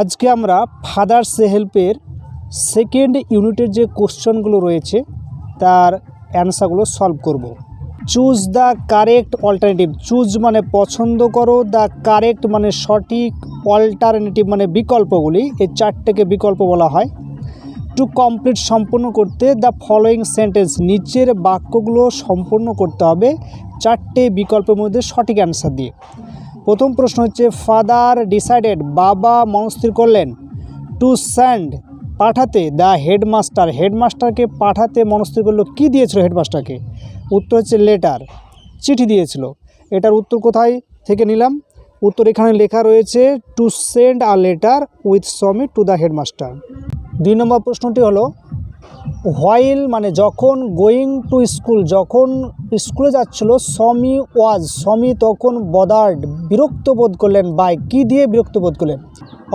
আজকে আমরা father's হেল্পের second ইউনিটের যে কোশ্চেনগুলো রয়েছে, তার অ্যান্সারগুলো সলভ করব। Choose the correct alternative. Choose মানে পছন্দ করো দ্য কারেক্ট মানে সঠিক, অল্টারনেটিভ মানে বিকল্পগুলি। এই চারটেকে বিকল্প বলা হয়। টু কমপ্লিট সম্পূর্ণ করতে দ্য ফলোয়িং সেন্টেন্স, নিচের বাক্যগুলো সম্পূর্ণ করতে হবে চারটে বিকল্পের মধ্যে সঠিক অ্যান্সার দিয়ে। প্রথম প্রশ্ন হচ্ছে ফাদার ডিসাইডেড বাবা মনস্থির করলেন টু স্যান্ড পাঠাতে দ্য হেডমাস্টার হেডমাস্টারকে পাঠাতে মনস্থির করল। কী দিয়েছিল হেডমাস্টারকে উত্তর হচ্ছে লেটার চিঠি দিয়েছিল। এটার উত্তর কোথায় থেকে নিলাম? উত্তর এখানে লেখা রয়েছে to send a letter with Sammy to the headmaster দুই নম্বর প্রশ্নটি হলো হোয়াইল মানে যখন গোয়িং টু স্কুল যখন স্কুলে যাচ্ছিল সমি ওয়াজ সমি তখন বদার্ড বিরক্ত বোধ করলেন বাই কি দিয়ে বিরক্ত বোধ করলেন?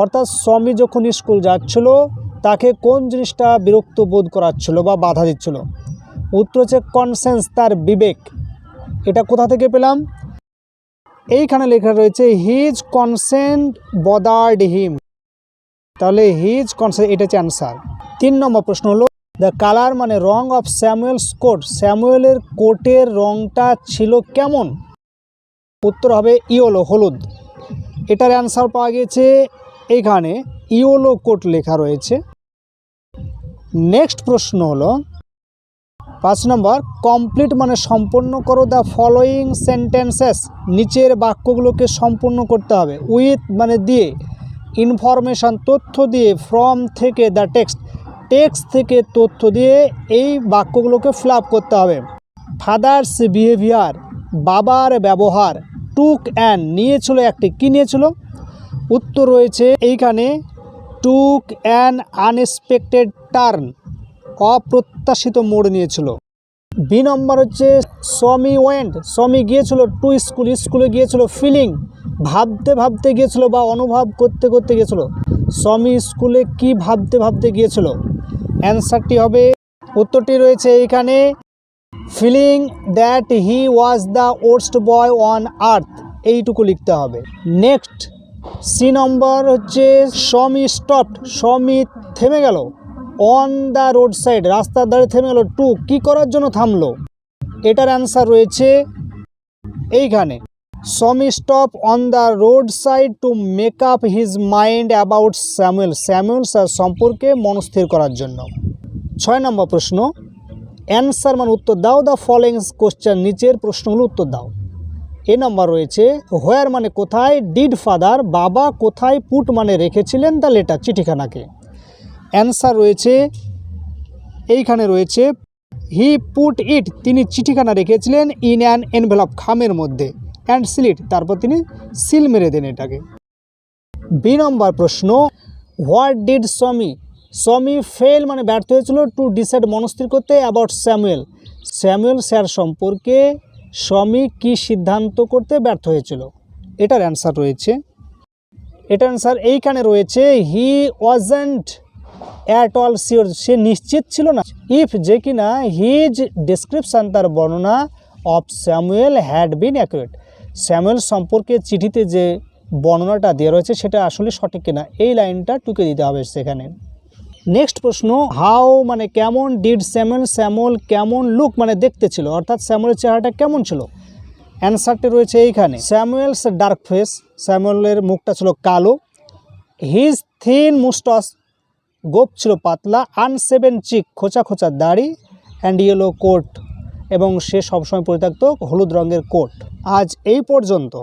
অর্থাৎ সমি যখন স্কুল যাচ্ছিল, তাকে কোন জিনিসটা বিরক্ত বোধ করাচ্ছিল বা বাধা দিচ্ছিল? উত্তর হচ্ছে কনসেন্স তার বিবেক। এটা কোথা থেকে পেলাম? এইখানে লেখা রয়েছে হিজ কনসেন্ট বদার্ড হিম তাহলে হিজ কনসেন্ট এটা হচ্ছে অ্যান্সার তিন নম্বর প্রশ্ন হলো দ্য কালার মানে রং অফ স্যামুয়েলস কোট স্যামুয়েলের কোটের রংটা ছিল কেমন? উত্তর হবে ইয়োলো, হলুদ। এটার অ্যান্সার পাওয়া গেছে এখানে ইয়োলো কোট লেখা রয়েছে। নেক্সট প্রশ্ন হলো, পাঁচ নম্বর কমপ্লিট মানে সম্পূর্ণ করো দ্য ফলোয়িং সেন্টেন্সেস নিচের বাক্যগুলোকে সম্পূর্ণ করতে হবে। উইথ মানে দিয়ে ইনফরমেশান তথ্য দিয়ে ফ্রম থেকে দ্য টেক্সট টেক্সট থেকে তথ্য দিয়ে এই বাক্যগুলোকে ফ্লাপ করতে হবে। ফাদার্স বিহেভিয়ার বাবার ব্যবহার টুক অ্যান্ড নিয়েছিল একটি, কী নিয়েছিল? উত্তর রয়েছে এইখানে টুক অ্যান আনএক্সপেক্টেড টার্ন অপ্রত্যাশিত মোড় নিয়েছিল। বি নম্বর হচ্ছে সমি ওয়েন্ট সমি গিয়েছিল টু স্কুল স্কুলে গিয়েছিল ফিলিং ভাবতে ভাবতে গিয়েছিল বা অনুভব করতে করতে গিয়েছিল। সমি স্কুলে কি ভাবতে ভাবতে গিয়েছিল? অ্যান্সারটি হবে। উত্তরটি রয়েছে এইখানে feeling that he was the worst boy on earth এইটুকু লিখতে হবে। নেক্সট সি নম্বর হচ্ছে সমি স্টপড সমি থেমে গেল। অন দ্য রোড সাইড রাস্তার ধারে থেমে গেল। টু কি করার জন্য থামলো? এটার অ্যান্সার রয়েছে এইখানে। Sammy stop on the road side to make up his mind about Samuel Samuel sir সম্পর্কে মনস্থির করার জন্য। ছয় নম্বর প্রশ্ন। অ্যান্সার মানে উত্তর দাও। দ্য ফলোয়িং কোশ্চেন নিচের প্রশ্নগুলো উত্তর দাও। এ নম্বর রয়েছে হোয়ার মানে কোথায় ডিড ফাদার বাবা কোথায় পুট মানে রেখেছিলেন দ্য লেটার চিঠিখানাকে? অ্যান্সার রয়েছে, এইখানে রয়েছে হি পুট ইট তিনি চিঠিখানা রেখেছিলেন ইন অ্যান এনভেলপ খামের মধ্যে। অ্যান্ড সিলিট তারপর তিনি সিল মেরে দেন এটাকে। বি নম্বর প্রশ্ন what did Sammy Sammy fail মানে ব্যর্থ হয়েছিল টু ডিসাইড মনস্থির করতে অ্যাবাউট স্যামুয়েল স্যামুয়েল স্যার সম্পর্কে সমি কি সিদ্ধান্ত করতে ব্যর্থ হয়েছিল? এটার অ্যান্সার রয়েছে। এটার অ্যান্সার এইখানে রয়েছে he wasn't at all sure সে নিশ্চিত ছিল না। ইফ যে কিনা হিজ ডেসক্রিপশান তার বর্ণনা of Samuel had been accurate Samuel সম্পর্কে চিঠিতে যে বর্ণনাটা দেওয়া রয়েছে, সেটা আসলে সঠিক কিনা, এই লাইনটা টুকে দিতে হবে সেখানে। নেক্সট প্রশ্ন হাউ মানে কেমন ডিড স্যামুয়েল স্যামুয়েল কেমন লুক মানে দেখতে ছিল? অর্থাৎ স্যামুয়েলের চেহারাটা কেমন ছিল? অ্যান্সারটি রয়েছে এইখানে। স্যামুয়েলস ডার্ক ফেস, স্যামুয়েলের মুখটা ছিল কালো। হিজ থিন মুস্টস গোপ ছিল পাতলা আনসেভেন চিক খোঁচা খোঁচা দাড়ি অ্যান্ড ইয়েলো কোট এবং সে সবসময় পরে থাকতো হলুদ রঙের কোট। আজ এই পর্যন্ত।